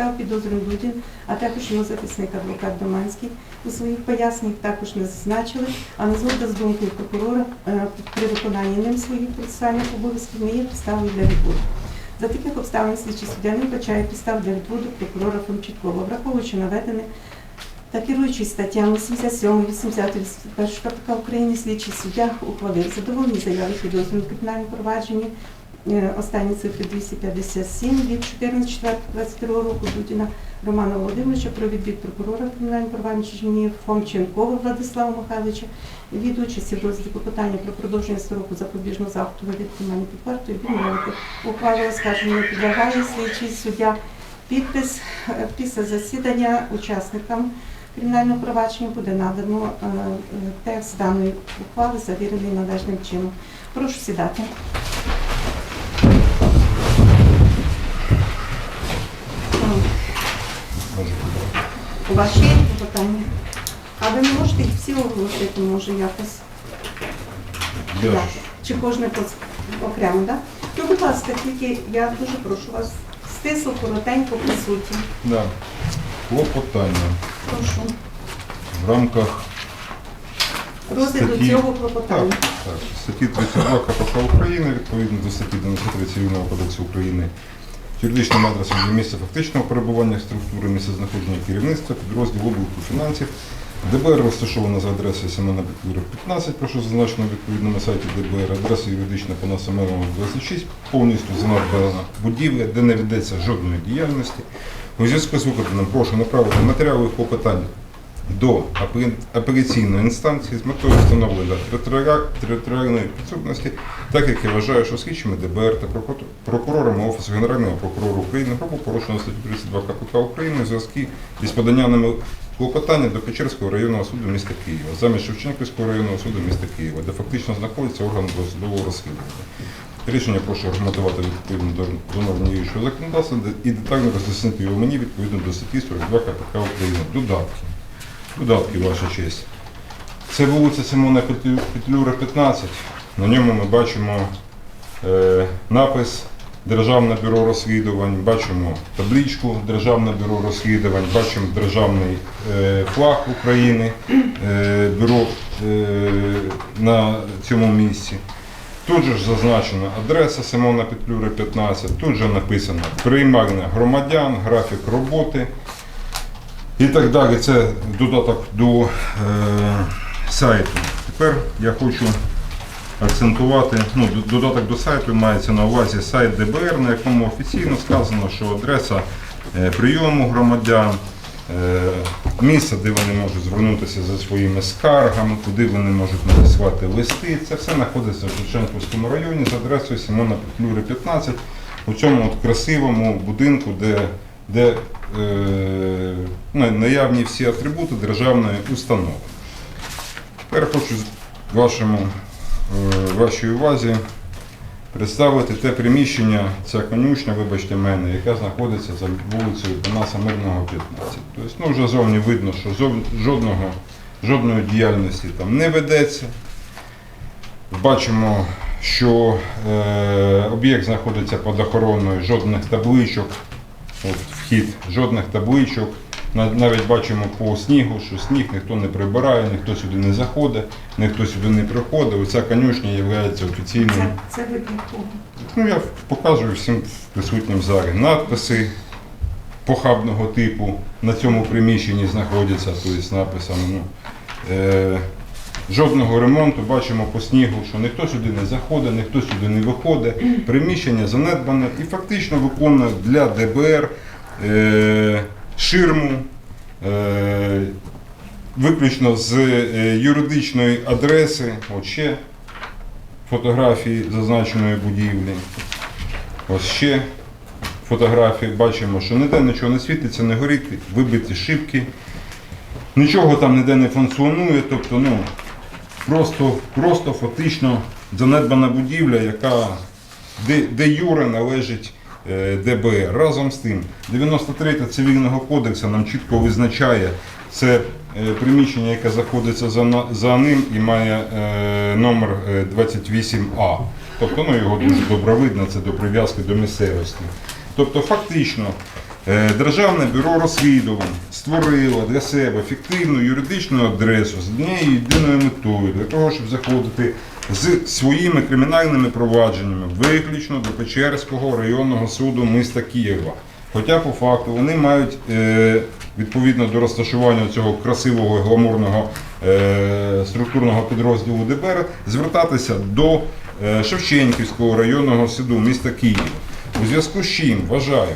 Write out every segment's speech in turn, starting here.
став підозрюваним Дудін, а також його захисник адвокат Доманський. У своїх поясненнях також не зазначили, а на згода з думкою прокурора е, при виконанні ним своїх процесуальних обов'язків не є підставою для відводу. За таких обставин слідчий суддя не вбачає підстав для відводу прокурора Фомчиткова, враховуючи наведене та керуючись статтями 77, 80, 81 КПК України, слідчий суддя ухвалив задоволені заяви підозрюваного в кримінальному провадженні останні цифри 257 від 14.04.22 року Дудіна Романа Володимировича про відвід прокурора в кримінальному провадженні Фомченкова Владислава Михайловича від участі в клопотання про продовження строку запобіжного заходу від тримання під вартою відмовити. Ухвалу оскарження підлягає слідчий суддя. Підпис е, після засідання учасникам кримінального провадження буде надано е, е, текст даної ухвали, завірений належним чином. Прошу сідати. Є питання? А ви не можете їх всі оголосити, може якось? Я Так. Чи кожне окремо, так? Ну, будь ласка, тільки я дуже прошу вас стисло, коротенько, по суті. Да. Клопотання Прошу. в рамках Розгляду Статті- цього так, клопотання. так, статті 32 КПК України, відповідно до статті 93 Цивільного кодексу України, юридичним адресом є місце фактичного перебування структури, місце знаходження керівництва, підрозділ обліку фінансів. ДБР розташовано за адресою Семена Петлюра 15, прошу зазначено на відповідному сайті ДБР, адреса юридична пана Мирного 26, повністю занадбана будівля, де не ведеться жодної діяльності. У зв'язку з викладеним прошу направити матеріали клопотання до апе- апеляційної інстанції з метою встановлення територіальної підсудності, так як я вважаю, що слідчими ДБР та прокурорами Офісу Генерального прокурора України грубо порушено статтю 32 КПК України у зв'язку із поданням клопотання до Печерського районного суду міста Києва, замість Шевченківського районного суду міста Києва, де фактично знаходиться орган досудового розслідування. Рішення прошу аргументувати відповідно до норм діючого законодавства і детально роз'яснити його мені відповідно до статті 42 КПК України. Додатки. Додатки, ваша честь. Це вулиця Симона Петлюра, 15. На ньому ми бачимо е, напис Державне бюро розслідувань, бачимо табличку Державне бюро розслідувань, бачимо державний е, флаг України, е, бюро на цьому місці. Тут же ж зазначена адреса Симона Петлюри 15, тут же написано приймальне громадян, графік роботи і так далі. Це додаток до е, сайту. Тепер я хочу акцентувати, ну, додаток до сайту мається на увазі сайт ДБР, на якому офіційно сказано, що адреса е, прийому громадян, е, місце, де вони можуть звернутися за своїми скаргами, куди вони можуть надіслати листи. Це все знаходиться в Шевченківському районі з адресою Симона Петлюри 15 у цьому от красивому будинку, де, де е, ну, наявні всі атрибути державної установи. Тепер хочу вашому, е, вашій увазі представити те приміщення, ця конюшня, вибачте мене, яка знаходиться за вулицею Панаса Мирного 15. Тобто, ну, вже зовні видно, що жодного, жодної діяльності там не ведеться. Бачимо, що е, об'єкт знаходиться під охороною, жодних табличок, от вхід, жодних табличок. Навіть бачимо по снігу, що сніг ніхто не прибирає, ніхто сюди не заходить, ніхто сюди не приходить. Оця конюшня є офіційним. Це, це ви для кого? Ну, я показую всім присутнім в залі. Надписи похабного типу на цьому приміщенні знаходяться, тобто з написами. Ну, е, жодного ремонту, бачимо по снігу, що ніхто сюди не заходить, ніхто сюди не виходить. Приміщення занедбане і фактично виконує для ДБР е, ширму. Е, Виключно з е, юридичної адреси, от ще фотографії зазначеної будівлі. Ось ще фотографії бачимо, що ніде нічого не світиться, не горить, вибиті шибки. Нічого там ніде не функціонує, тобто ну, просто, просто фактично занедбана будівля, яка де, де Юре належить е, ДБР. Разом з тим, 93 цивільного кодексу нам чітко визначає це е, приміщення, яке знаходиться за, за ним і має е, номер е, 28А. Тобто ну, його дуже добре видно, це до прив'язки до місцевості. Тобто фактично Державне бюро розслідувань створило для себе фіктивну юридичну адресу з однією єдиною метою для того, щоб заходити з своїми кримінальними провадженнями виключно до Печерського районного суду міста Києва. Хоча по факту вони мають е, відповідно до розташування цього красивого і гламурного е, структурного підрозділу ДБР звертатися до е, Шевченківського районного суду міста Києва. У зв'язку з чим вважаю,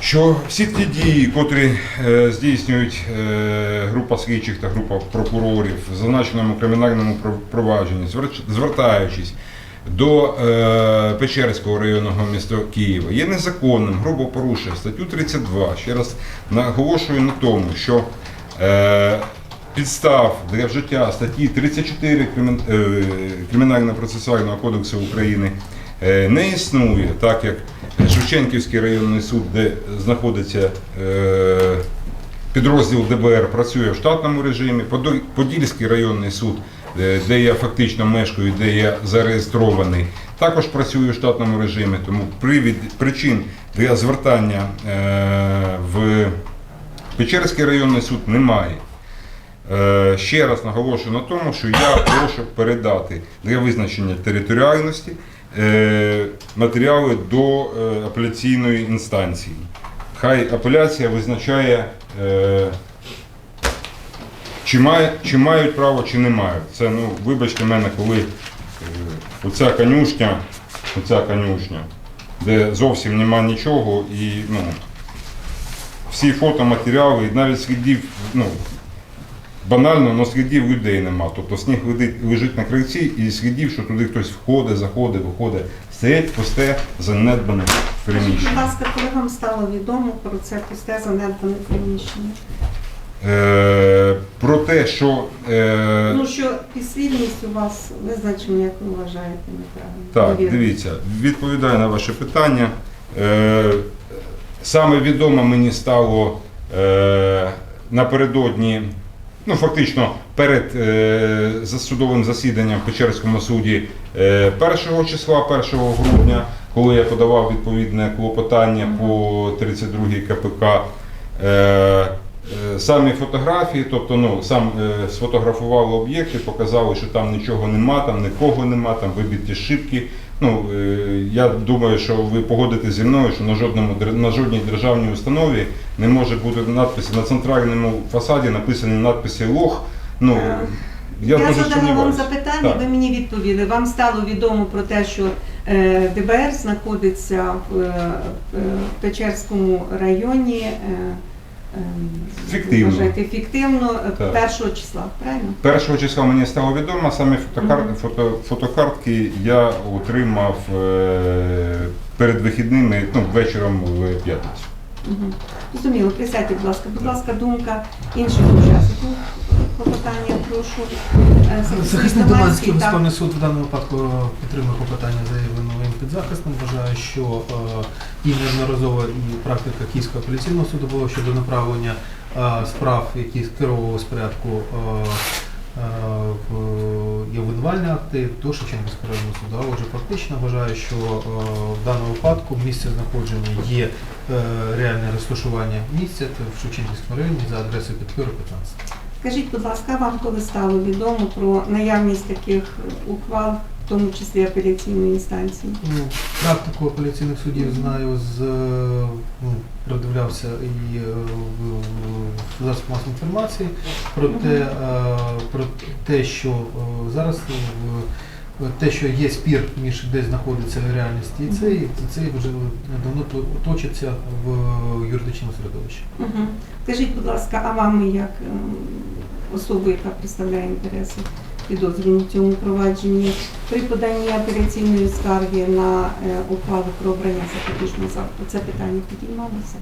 що всі ті дії, котрі е, здійснюють е, група слідчих та група прокурорів в зазначеному кримінальному пров- провадженні, звертаючись до е, Печерського районного міста Києва, є незаконним, грубо порушує статтю 32. Ще раз наголошую на тому, що підстав для вжиття статті 34 Кримін- е, Кримінально-процесуального кодексу України не існує, так як Шевченківський районний суд, де знаходиться е, підрозділ ДБР, працює в штатному режимі, Подільський районний суд, е, де я фактично мешкаю, де я зареєстрований, також працює в штатному режимі, тому привід, причин для звертання е, в Печерський районний суд немає. Ще раз наголошую на тому, що я прошу передати для визначення територіальності матеріали до е, апеляційної інстанції. Хай апеляція визначає, е, чи, мають право, чи не мають. Це, ну, вибачте мене, коли е, оця конюшня, оця конюшня, де зовсім нема нічого, і ну, всі фотоматеріали, навіть слідів, ну, банально, але слідів людей нема. Тобто сніг лежить, на крильці і слідів, що туди хтось входить, заходить, виходить. Стоять пусте, занедбане Скажіть, будь приміщення. ласка, коли вам стало відомо про це пусте занедбане приміщення? Е, про те, що е, Ну, що підслідність у вас визначена, як ви вважаєте, неправильно. Так, дивіться, відповідаю на ваше питання. Е, саме відомо мені стало е, напередодні, ну фактично перед е, засудовим засіданням в Печерському суді е, 1 числа, 1 грудня, коли я подавав відповідне клопотання по 32 КПК. Е, е, Самі фотографії, тобто ну, сам е, сфотографували об'єкти, показали, що там нічого нема, там нікого нема, там вибиті шибки. Ну, е, я думаю, що ви погодитесь зі мною, що на, жодному, на жодній державній установі не може бути надписи на центральному фасаді написані надписи лох. Ну, Е, я, Я задала вам запитання, Так. ви мені відповіли. Вам стало відомо про те, що е, ДБР знаходиться в Печерському районі. Е, е, Фіктивно. вважаєте, фіктивно е, Так. першого числа, правильно? Першого числа мені стало відомо, саме фотокар... Мгм. фото... фотокартки я отримав е... перед вихідними, ну, вечором в п'ятницю. Угу. Зрозуміло, присядьте, будь ласка. Будь ласка, думка інших учасників клопотання, прошу. Е, Захисник Доманський. Верховний суд в даному випадку підтримує клопотання заявленого їм підзахисним. Вважає, що е, і неодноразово і практика Київського апеляційного суду була щодо направлення е, справ, які скеровувалися в порядку е, є обвинувальні акти до Шевченківського районного суду. А отже, фактично вважаю, що в даному випадку місце знаходження є реальне розташування місця в Шевченківському районі за адресою Петлюра 15. Скажіть, будь ласка, вам коли стало відомо про наявність таких ухвал, тому числі апеляційної інстанції? Ну, Практику апеляційних судів знаю з е, ну, продивлявся і е, в в засобах масової інформації про те, е, про те, що е, зараз е, те, що є спір між де знаходиться реальність і цей, цей вже давно то- точиться в юридичному середовищі. Угу. Скажіть, будь ласка, а вам як ем, особи, яка представляє інтереси підозрюваних в цьому провадженні, при поданні апеляційної скарги на е, ухвалу про обрання запобіжного заходу це питання підіймалося?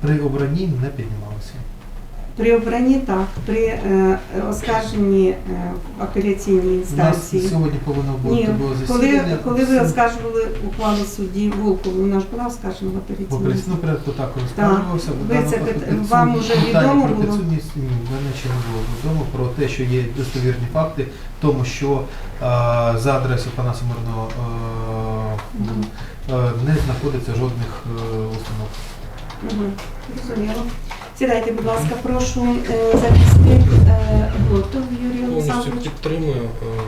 При обранні не піднімалося. При обранні так, при е, оскарженні е, в апеляційній У нас інстанції. сьогодні повинно бути Ні, було коли, засідання. коли ви оскаржували ухвалу судді Волкову, вона ж була оскаржена в В апеляційній апеляційному порядку також скаржувався. Ви це пит- вам уже відомо було? підсудність ні, мене ще не було відомо про те, що є достовірні факти, в тому що е, за адресою Панаса Мирного е, Мгм. е, не знаходиться жодних е, установ. Угу. Зрозуміло. Сідайте, будь ласка, прошу е, захисник е, Глотов Юрій Повністю Олександрович. підтримую. е,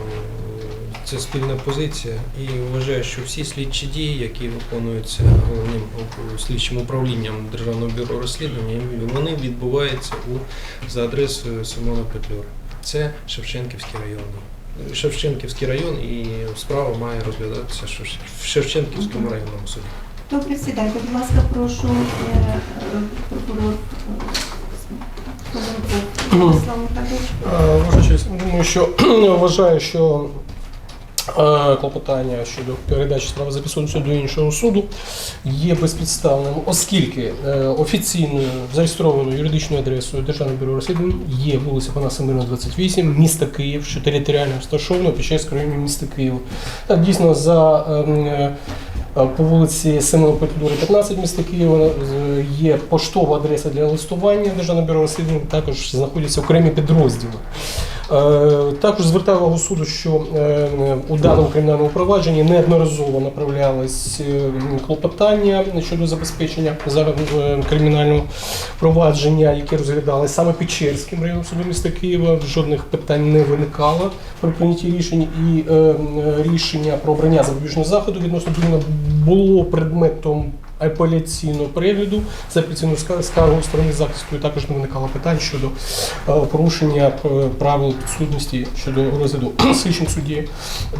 Це спільна позиція і вважаю, що всі слідчі дії, які виконуються головним слідчим управлінням Державного бюро розслідування, вони відбуваються у, за адресою Симона Петлюри. Це Шевченківський район. Шевченківський район і справа має розглядатися Шевч- в Шевченківському районному суді. Добре, сідайте, будь ласка, прошу е, е, прокурор думаю, що вважаю, що е, клопотання щодо передачі справи за підсудністю до іншого суду є безпідставним, оскільки е, офіційною зареєстрованою юридичною адресою Державного бюро розслідувань є вулиця Панаса Мирна, 28, місто Київ, що територіально розташовано під час районі міста Києва. Так, дійсно, за ем, по вулиці Симона Петлюри, 15 міста Києва є поштова адреса для листування Державного бюро розслідувань, також знаходяться окремі підрозділи. Е, Також звертаю увагу суду, що е, у даному кримінальному провадженні неодноразово направлялись е, клопотання щодо забезпечення кримінального провадження, яке розглядалось саме Печерським районом суду міста Києва. Жодних питань не виникало при прийнятті рішень, і рішення про обрання запобіжного заходу відносно Дуніна було предметом апеляційного перегляду за апеляційною ска- скаргою сторони захисту і також не виникало питань щодо е, порушення е, правил підсудності щодо розгляду слідчим судді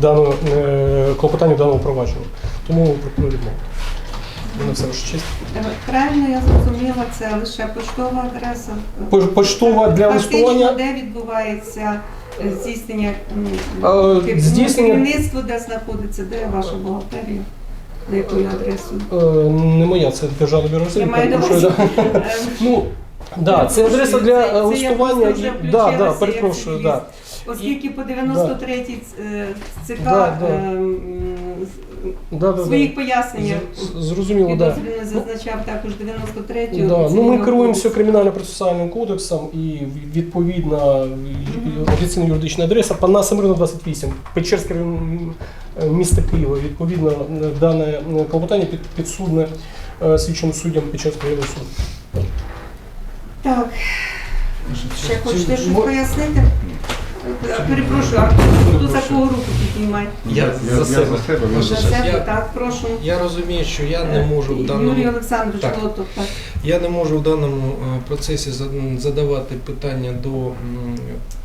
даного е, клопотання даного провадження. Тому пропоную відмовити. Правильно я зрозуміла, це лише поштова адреса. Поштова для листування. де відбувається здійснення здійснення- керівництво, де знаходиться, де ваша бухгалтерія, на якою адресу? Е, Не моя, це державне бюро Я маю на увазі. Ну, да, це адреса для е, листування. вже Да, да, перепрошую, да. Оскільки по 93-й е, ЦК Да, да. м, Да, поясненнях З- Зрозуміло. Да. підозрюваний зазначав також 93-ю. Да. Ну, ми керуємося кримінально-процесуальним кодексом і відповідна офіційна юридична адреса Панаса Мирна 28, Печерський район е, Києва. Відповідно, дане е, клопотання під, підсудне е, слідчим суддям Печерського районного суду. Так, ще хочете щось пояснити? Перепрошую, а хто за кого руку піднімає? Я, Я- за я себе. за себе, За себе, так, прошу. я розумію, що я не Е, можу в даному Юрій Олександрович Так. Лотов, так. Я не можу в даному е, процесі за- задавати питання до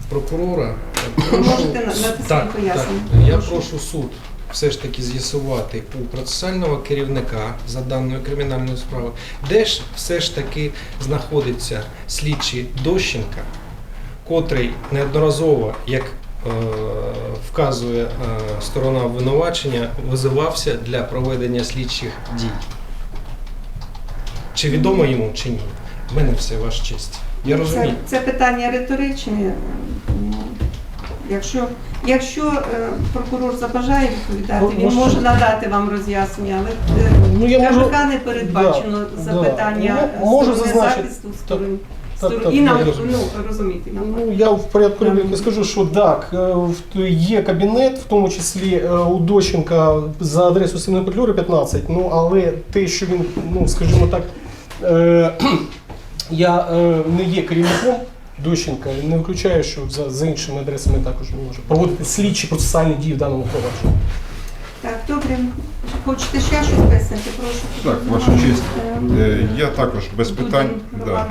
прокурора. Ви можете на- надати пояснення. Так. Я Прошу. прошу суд все ж таки з'ясувати у процесуального керівника за даною кримінальною справою, де ж все ж таки знаходиться слідчий Дощенка, котрий неодноразово, як е, вказує е, сторона обвинувачення, визивався для проведення слідчих дій. Чи відомо йому, чи ні? В мене все ваша честь. Я розумію. Це, це питання риторичне. Ну, Якщо, якщо е, прокурор забажає відповідати, він Може- може надати вам роз'яснення, але Ну, я можу- не передбачено Да, запитання да. Ну, можу зазначити. захисту сторони. І нам ну, розуміти. Ну, я в порядку рубрики скажу, що так, е, є кабінет, в тому числі е, у Дощенка за адресою Сина Петлюри 15, ну, але те, що він, ну, скажімо так, е, я е, не є керівником Дощенка, не виключаю, що за, за іншими адресами також не може проводити слідчі процесуальні дії в даному провадженні. Так, добре. Хочете ще щось писати? Прошу. Так, ваша честь. Е, Е, Я також без питань. Да.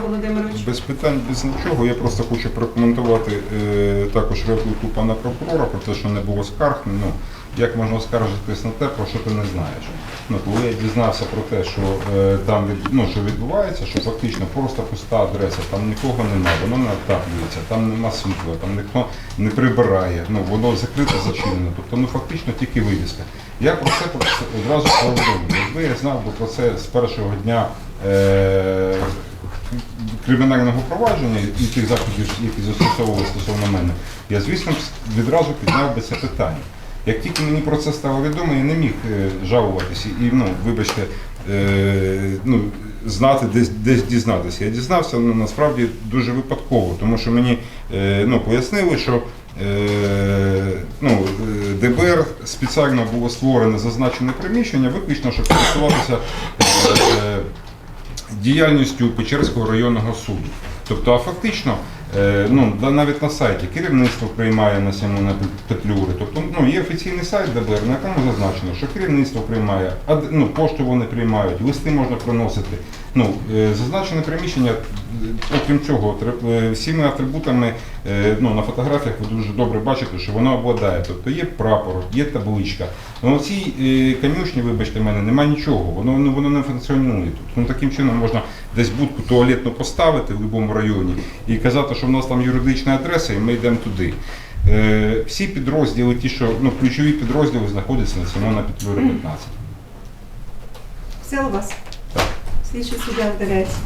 Без питань, без нічого. Я просто хочу прокоментувати е, також репліку пана прокурора про те, що не було скарг. Ну, як можна скаржитись на те, про що ти не знаєш. Ну, коли я дізнався про те, що е, там від, ну, що відбувається, що фактично просто пуста адреса, там нікого немає, воно не отаплюється, там нема світла, там ніхто не прибирає, ну, воно закрите, зачинено. Тобто, ну фактично тільки вивіска. Я про це про це одразу повідомив. Якби я знав би про це з першого дня. Е, кримінального провадження і тих заходів, які застосовували стосовно мене, я, звісно, відразу підняв би це питання. Як тільки мені про це стало відомо, я не міг е, жалуватися і, ну, вибачте, е, ну, знати, десь, десь дізнатися. Я дізнався ну, насправді дуже випадково, тому що мені е, ну, пояснили, що е, ну, е, ДБР спеціально було створене зазначене приміщення, виключно, щоб користуватися е, діяльністю Печерського районного суду. Тобто, а фактично, е, ну, навіть на сайті керівництво приймає на Симона Петлюри. Тобто, ну, є офіційний сайт ДБР, на якому зазначено, що керівництво приймає, ну, пошту вони приймають, листи можна приносити. Ну, е, зазначене приміщення, е, окрім цього, е, всіми атрибутами е, ну, на фотографіях ви дуже добре бачите, що воно обладає. Тобто є прапор, є табличка. Ну, цій е, конюшні, вибачте мене, немає нічого, воно, ну, воно не функціонує тут. Ну, таким чином можна десь будку туалетну поставити в будь-якому районі і казати, що в нас там юридична адреса, і ми йдемо туди. Е, всі підрозділи, ті, що ну, ключові підрозділи знаходяться на Симона Петлюри 15. Все у вас? Так. Слідчий суддя вдаляється.